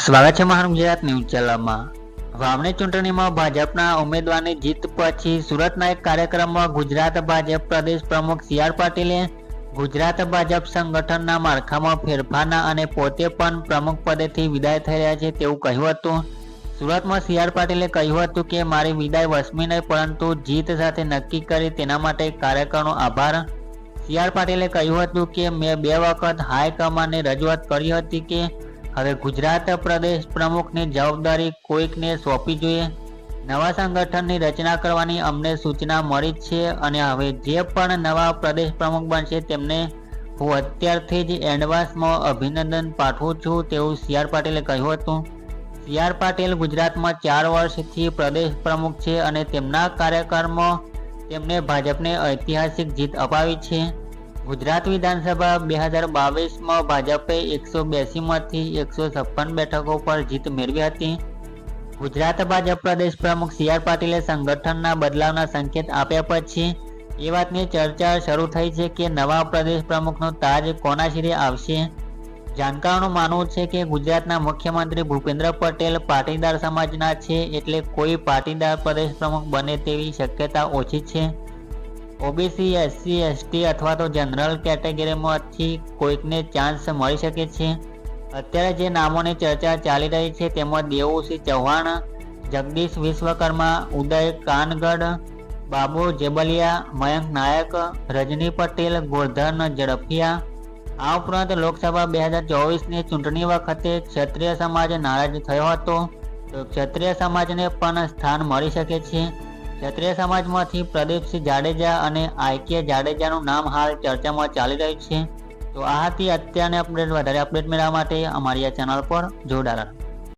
સ્વાગત છે મહાન ગુજરાત ન્યૂઝ ચેનલમાં. વાવણી ચૂંટણીમાં ભાજપના ઉમેદવારની જીત પછી સુરતના એક કાર્યક્રમમાં ગુજરાત ભાજપ પ્રદેશ પ્રમુખ સી આર પાટીલે ગુજરાત ભાજપ સંગઠનના માળખામાં ફેરફારના અને પોતે પણ પ્રમુખ પદેથી વિદાય થઈ રહ્યા છે તેવું કહ્યું હતું. સુરતમાં સી આર પાટીલે કહ્યું હતું કે, મારી વિદાય વસમી નહીં, પરંતુ જીત સાથે નક્કી કરી તેના માટે કાર્યકરનો આભાર. સી આર પાટીલે કહ્યું હતું કે, મેં બે વખત હાઈકમાન્ડને રજૂઆત કરી હતી કે હવે ગુજરાત પ્રદેશ પ્રમુખની જવાબદારી કોઈકને સોંપી જોઈએ? નવા સંગઠનની રચના કરવાની અમને સૂચના મળી છે અને હવે જે પણ નવા પ્રદેશ પ્રમુખ બનશે તેમને હું અત્યારથી જ એડવાન્સમાં અભિનંદન પાઠવું છું તેવું સી આર પાટીલે કહ્યું હતું. સી આર પાટીલ ગુજરાતમાં ચાર વર્ષથી પ્રદેશ પ્રમુખ છે અને તેમના કાર્યકાળમાં તેમને ભાજપને ઐતિહાસિક જીત અપાવી છે. ગુજરાત વિધાનસભા બે હજાર બાવીસમાં ભાજપે એકસો બ્યાસીમાંથી એકસો છપ્પન બેઠકો પર જીત મેળવી હતી. ગુજરાત ભાજપ પ્રદેશ પ્રમુખ સી આર પાટીલે સંગઠનના બદલાવના સંકેત આપ્યા પછી એ વાતની ચર્ચા શરૂ થઈ છે કે નવા પ્રદેશ પ્રમુખનો તાજ કોના શિરે આવશે. જાણકારોનું માનવું છે કે ગુજરાતના મુખ્યમંત્રી ભૂપેન્દ્ર પટેલ પાટીદાર સમાજના છે એટલે કોઈ પાટીદાર પ્રદેશ પ્રમુખ બને તેવી શક્યતા ઓછી છે. ઓબીસી, એસસી, એસટી અથવા તો જનરલ કેટેગરીમાંથી કોઈકને ચાન્સ મળી શકે છે. અત્યારે જે નામોની ચર્ચા ચાલી રહી છે તેમાં દેવુસિંહ ચૌહાણ, જગદીશ વિશ્વકર્મા, ઉદય કાનગઢ બાબુ જેબલિયા, મયંક નાયક, રજની પટેલ ગોરધન ઝડફિયા. આ ઉપરાંત લોકસભા બે હજાર ચોવીસની ચૂંટણી વખતે ક્ષત્રિય સમાજ નારાજ થયો હતો. તો ક્ષત્રિય સમાજને પણ સ્થાન મળી શકે છે. ક્ષત્રિય સમાજમાંથી પ્રદીપસિંહ જાડેજા અને આઈકે જાડેજાનું નામ હાલ ચર્ચામાં ચાલી રહ્યું છે તો આ હતી અત્યારની અપડેટ વધારે અપડેટ મેળવવા માટે અમારી આ ચેનલ પર જોડાયેલા.